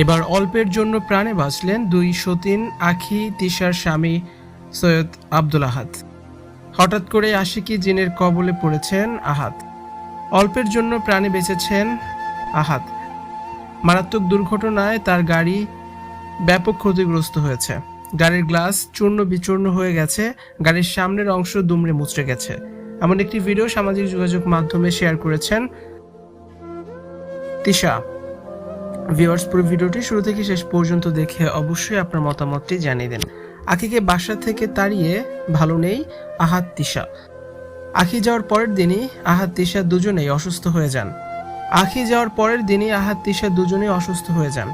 এবার অল্পের জন্য প্রাণে বাঁচলেন দুই সতীন আখি তিশার স্বামী সৈয়দ আব্দুল আহাদ। হঠাৎ করে আশিকি জিনের কবলে পড়েছেন আহাত অল্পের জন্য প্রাণে বেঁচেছেন আহাত মারাত্মক দুর্ঘটনায় তার গাড়ি ব্যাপক ক্ষতিগ্রস্ত হয়েছে। গাড়ির গ্লাস চূর্ণ বিচূর্ণ হয়ে গেছে, গাড়ির সামনের অংশ দুমড়ে মুচড়ে গেছে। এমন একটি ভিডিও সামাজিক যোগাযোগ মাধ্যমে শেয়ার করেছেন তিশা। ভিউয়ার্স পুরো ভিডিওটি শুরু থেকে শেষ পর্যন্ত দেখে অবশ্যই আপনার মতামতটি জানিয়ে দেন। আখিকে বাসা থেকে তাড়িয়ে ভালো নেই, আহাত তিশা। আখি যাওয়ার পরের দিনই আহাত তিশা দুজনেই অসুস্থ হয়ে যান। আখি যাওয়ার পরের দিনই আহাত তিশা দুজনেই অসুস্থ হয়ে যান।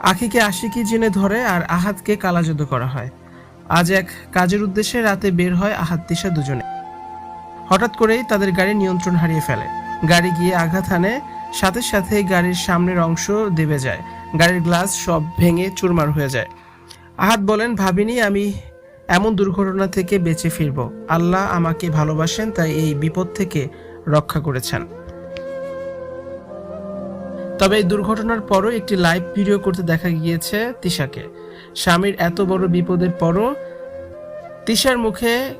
আখিকে আশিকি জেনে ধরে আর আহাতকে কালাযুদ্ধ করা হয়। আজ এক কাজের উদ্দেশ্যে রাতে বের হয় আহাত তিশা দুজনে। হঠাৎ করেই তাদের গাড়ি নিয়ন্ত্রণ হারিয়ে ফেলে। গাড়ি গিয়ে আঘাত হানে, সাথে সাথে গাড়ির সামনের অংশ দেবে যায়। গাড়ির গ্লাস সব ভেঙে চুরমার হয়ে যায়। আহাত বলেন, ভাবিনি আমি এমন দুর্ঘটনা থেকে বেঁচে ফিরব। আল্লাহ আমাকে ভালোবাসেন, তাই এই বিপদ থেকে রক্ষা করেছেন। তবে এই দুর্ঘটনার পরও একটি লাইভ ভিডিও করতে দেখা গিয়েছে তিশাকে। স্বামীর এত বড় বিপদের পরও তিশার মুখে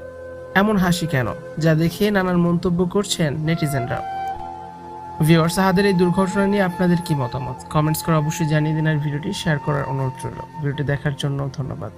এমন হাসি কেন, যা দেখে নানান মন্তব্য করছেন নেটিজেনরা। ভিউয়ার্স আহাদের এই দুর্ঘটনা নিয়ে আপনাদের কি মতামত? কমেন্টস করে অবশ্যই জানিয়ে দিন আর ভিডিওটি শেয়ার করার অনুরোধ রইল। ভিডিওটি দেখার জন্য ধন্যবাদ।